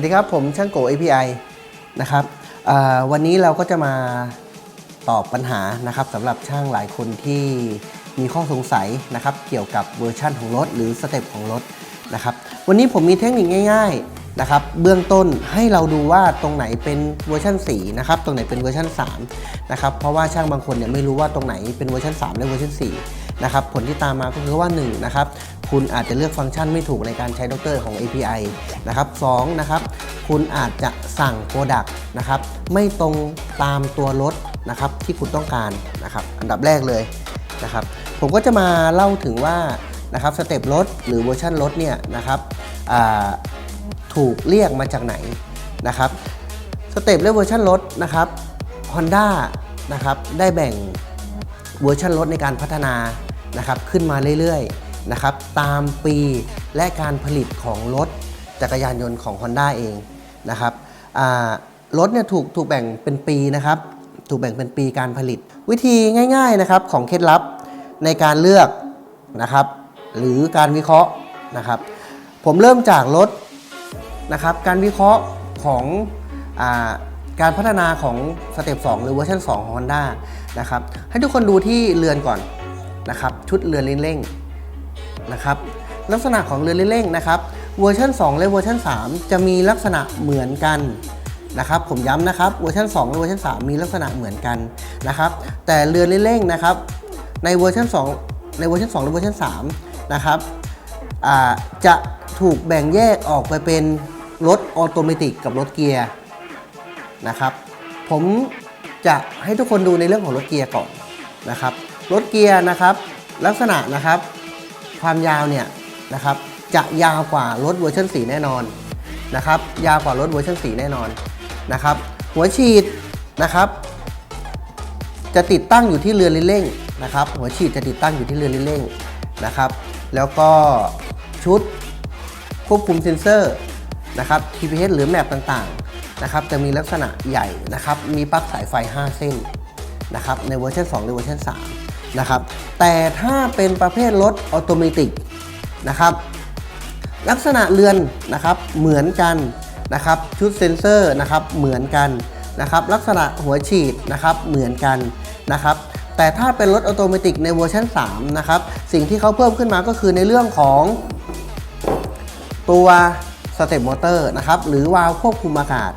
วัสดีครับ ผมช่างโก API นะครับวันนี้เราก็จะมาตอบปัญหานะครับสำหรับช่างหลายคนที่มีข้อสงสัยนะครับ เกี่ยวกับเวอร์ชั่นของรถ หรือสเต็ปของรถนะครับ วันนี้ผมมีเทคนิคง่ายๆนะครับ เบื้องต้นให้เราดูว่าตรงไหนเป็นเวอร์ชัน4นะครับ ตรงไหนเป็นเวอร์ชัน3นะครับ เพราะว่าช่างบางคนเนี่ยไม่รู้ว่าตรงไหนเป็นเวอร์ชัน3และเวอร์ชัน4 นะครับผลที่ตามมาก็คือว่า1นะครับคุณอาจจะเลือกฟังก์ชันไม่ถูกในการใช้ด็อกเตอร์ของ API นะครับ2นะครับคุณอาจจะสั่งโปรดักต์นะครับไม่ตรงตามตัวรถนะครับที่คุณต้องการนะครับอันดับแรกเลยนะครับผมก็จะมาเล่าถึงว่านะครับสเต็ปรถหรือเวอร์ชันรถเนี่ยนะครับถูกเรียกมาจากไหนนะครับสเต็ปและเวอร์ชันรถนะครับ Honda นะครับได้แบ่งเวอร์ชันรถในการพัฒนา นะครับขึ้นมาเรื่อยๆนะครับตามปีและการผลิตของรถจักรยานยนต์ของ Honda เองนะครับรถเนี่ยถูกถูกแบ่งเป็นปีนะครับถูกแบ่งเป็นปีการผลิต วิธีง่ายๆนะครับของเคล็ดลับในการเลือกนะครับหรือการวิเคราะห์นะครับ ผมเริ่มจากรถนะครับการวิเคราะห์ของอาการพัฒนาของสเต็ป2หรือเวอร์ชัน2ของ Honda นะครับให้ทุกคนดูที่เรือนก่อน นะครับชุดเรือนเร่งนะครับลักษณะของเรือนเร่งนะครับเวอร์ชัน2และเวอร์ชัน3 จะมีลักษณะเหมือนกันนะครับผมย้ำนะครับเวอร์ชัน2และเวอร์ชัน3 มีลักษณะเหมือนกันนะครับแต่เรือนเร่งนะครับในเวอร์ชัน2ในเวอร์ชัน2และเวอร์ชัน3นะครับจะถูกแบ่งแยกออกไปเป็นรถออโตเมติกกับรถเกียร์นะครับผมจะให้ทุกคนดูในเรื่องของรถเกียร์ก่อนนะครับ รถเกียร์นะครับ ลักษณะนะครับ ความยาวเนี่ยนะครับจะยาวกว่ารถเวอร์ชัน4แน่นอนนะครับ ยาวกว่ารถเวอร์ชัน4แน่นอนนะครับ หัวฉีดนะครับ จะติดตั้งอยู่ที่เรือนเร่งนะครับ หัวฉีดจะติดตั้งอยู่ที่เรือนเร่งนะครับ แล้วก็ชุดควบคุมเซ็นเซอร์นะครับ TPS หรือแมปต่างๆนะครับ จะมีลักษณะใหญ่นะครับ มีปลั๊กสายไฟ 5 เส้นนะครับ ในเวอร์ชัน2หรือเวอร์ชัน3 นะครับแต่ถ้าเป็นประเภทรถออโตเมติกนะครับลักษณะเรือนนะครับเหมือนกันนะครับชุดเซ็นเซอร์นะครับเหมือนกันนะครับลักษณะหัวฉีดนะครับเหมือนกันนะครับแต่ถ้าเป็นรถออโตเมติกในเวอร์ชัน3นะครับสิ่งที่เขาเพิ่มขึ้นมาก็คือในเรื่องของตัวสเต็ปมอเตอร์นะครับหรือวาล์วควบคุมอากาศ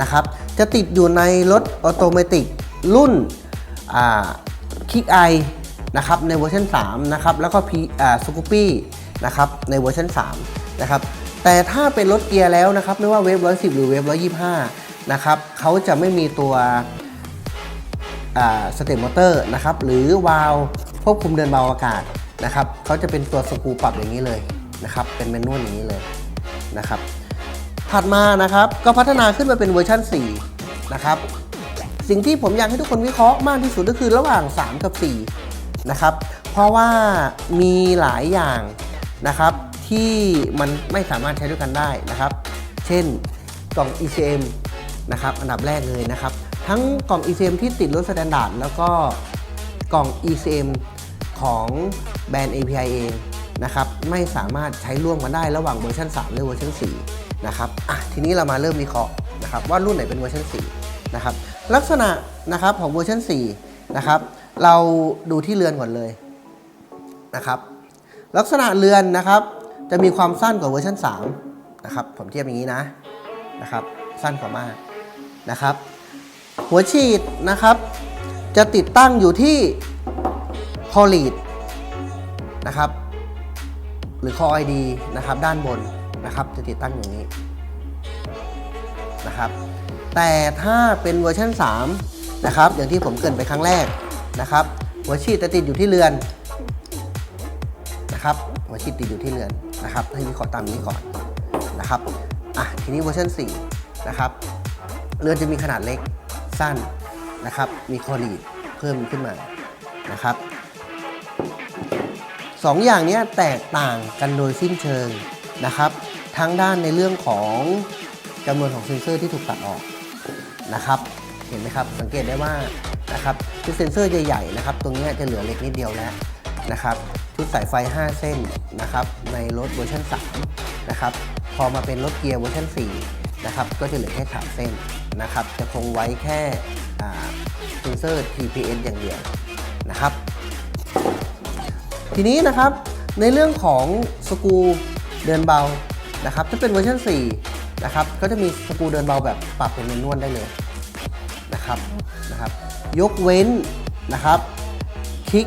นะครับจะติดอยู่ในรถออโตเมติกรุ่น คิกไอนะครับในเวอร์ชัน3นะครับแล้วก็พีอ่าสกูปี้นะครับในเวอร์ชัน3นะครับแต่ถ้าเป็นรถเกียร์แล้วนะครับไม่ว่าเวฟ110 หรือเวฟ125นะครับเขาจะไม่มีตัวสเตปมอเตอร์นะครับหรือวาล์วควบคุมเดินเบาอากาศนะครับเขาจะเป็นตัวสกูปรับอย่างนี้เลยนะครับเป็นแมนนวลอย่างนี้เลยนะครับถัดมานะครับก็พัฒนาขึ้นมาเป็นเวอร์ชัน4นะครับ สิ่งที่ผมอยากให้ทุกคนวิเคราะห์มากที่สุดก็คือระหว่าง 3 กับ 4 นะครับ เพราะว่ามีหลายอย่างนะครับที่มันไม่สามารถใช้ด้วยกันได้นะครับ เช่นกล่อง ECM นะครับอันดับแรกเลยนะครับ ทั้งกล่อง ECM ที่ติดรถสแตนดาร์ดแล้วก็กล่อง ECM ของแบรนด์ API เองนะครับไม่สามารถใช้ร่วมกันได้ระหว่างเวอร์ชัน3 และเวอร์ชัน4นะครับอะทีนี้เรามาเริ่มวิเคราะห์นะครับว่ารุ่นไหนเป็นเวอร์ชัน4นะครับ ลักษณะนะครับของเวอร์ชัน4นะครับเราดูที่เรือนก่อนเลยนะครับลักษณะเรือนนะครับจะมีความสั้นกว่าเวอร์ชัน3นะครับผมเทียบอย่างนี้นะนะครับสั้นกว่ามากนะครับหัวฉีดนะครับ จะติดตั้งอยู่ที่คอลีดนะครับหรือคอไอดีนะครับด้านบนนะครับจะติดตั้งอย่างนี้นะครับ แต่ถ้าเป็นเวอร์ชัน3นะครับอย่างที่ผมเกินไปครั้งแรกนะครับหัวฉีดจะติดอยู่ที่เรือนนะครับหัวฉีดติดอยู่ที่เรือนนะครับให้วิเคราะห์ตามนี้ก่อนนะครับอะทีนี้เวอร์ชัน4นะครับเรือนจะมีขนาดเล็กสั้นนะครับมีคอรีดเพิ่มขึ้นมานะครับสองอย่างนี้แตกต่างกันโดยสิ้นเชิงนะครับ ทั้งด้านในเรื่องของจำนวนของเซ็นเซอร์ที่ถูกตัดออก นะครับ เห็นไหมครับ สังเกตได้ว่านะครับชุดเซ็นเซอร์ใหญ่ๆนะครับ ตรงนี้จะเหลือเล็กนิดเดียวแล้วนะครับ ชุดสายไฟ 5 เส้นนะครับ ในรถเวอร์ชัน3นะครับ พอมาเป็นรถเกียร์เวอร์ชัน4นะครับ ก็จะเหลือแค่สามเส้นนะครับ จะคงไว้แค่เซนเซอร์ TPS อย่างเดียวนะครับ ทีนี้นะครับในเรื่องของสกูเดินเบานะครับถ้าเป็นเวอร์ชัน4นะครับก็จะมีสกูเดินเบาแบบปรับเป็นเมนวลได้เลย นะครับนะครับ ยกเว้นนะครับคลิก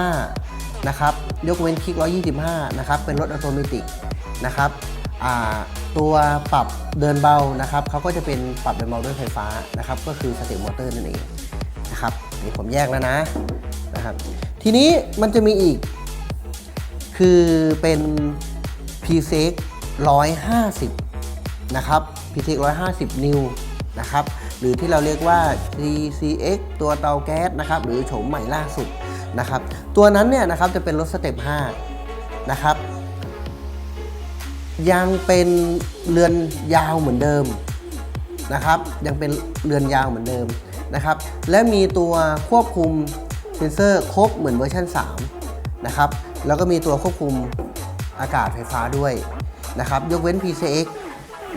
125 นะครับ ยกเว้นคลิก 125 นะครับ เป็นรถอัตโนมัตินะครับตัวปรับเดินเบานะครับเขาก็จะเป็นปรับเดินเบาด้วยไฟฟ้านะครับ ก็คือสเตปมอเตอร์นั่นเองนะครับนี่ผมแยกแล้วนะนะครับ ทีนี้มันจะมีอีก คือเป็น p c x 150 นะครับ p c x 150 นิวนะครับ หรือที่เราเรียกว่า TCX ตัวเตาแก๊สนะครับหรือโฉมใหม่ล่าสุดนะครับตัวนั้นเนี่ยนะครับจะเป็นรถสเต็ป5นะครับยังเป็นเรือนยาวเหมือนเดิมนะครับยังเป็นเรือนยาวเหมือนเดิมนะครับและมีตัวควบคุมเซนเซอร์ครบเหมือนเวอร์ชัน3นะครับแล้วก็มีตัวควบคุมอากาศไฟฟ้าด้วยนะครับยกเว้น PCX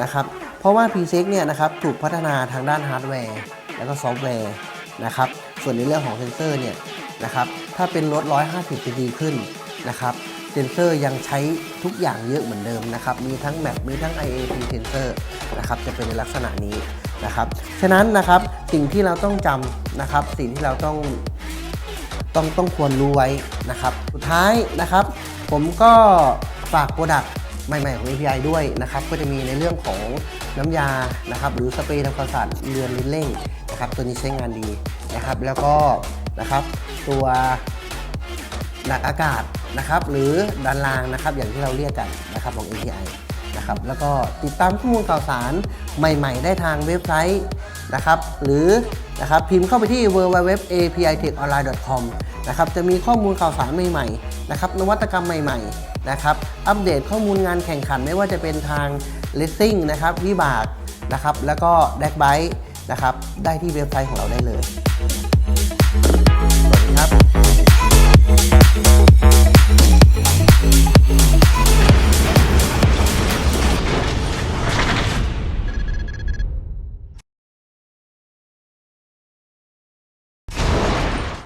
นะครับ เพราะว่า PCX เนี่ยนะครับถูกพัฒนาทางด้านฮาร์ดแวร์แล้วก็ซอฟต์แวร์นะครับส่วนในเรื่องของเซนเซอร์เนี่ยนะครับถ้าเป็นรถ150 จะดีขึ้นนะครับเซนเซอร์ยังใช้ทุกอย่างเยอะเหมือนเดิมนะครับมีทั้งแมปมีทั้ง IAP เซนเซอร์นะครับจะเป็นในลักษณะนี้นะครับฉะนั้นนะครับสิ่งที่เราต้องจำนะครับสิ่งที่เราต้องต้องต้องควรรู้ไว้นะครับสุดท้ายนะครับผมก็ฝากโปรดักต์ใหม่ๆของ API ด้วยนะครับก็จะมีในเรื่องของ น้ำยานะครับหรือสเปรย์ทำความสะอาดเรือนลิ้นเร่งนะครับตัวนี้ใช้งานดีนะครับ แล้วก็นะครับตัวหนักอากาศนะครับ หรือดันรางนะครับอย่างที่เราเรียกกันนะครับของ ATI นะครับแล้วก็ติดตามข้อมูลข่าวสารใหม่ ๆ ได้ทางเว็บไซต์นะครับ หรือ นะครับพิมพ์เข้าไปที่ www.apitechonline.com นะครับจะมีข้อมูลข่าวสารใหม่ๆนะครับนวัตกรรมใหม่ๆนะครับอัปเดตข้อมูลงานแข่งขันไม่ว่าจะเป็นทาง Racing นะครับวิบากนะครับแล้วก็ d a c k b i นะครับได้ที่เว็บไซต์ของเราได้เลย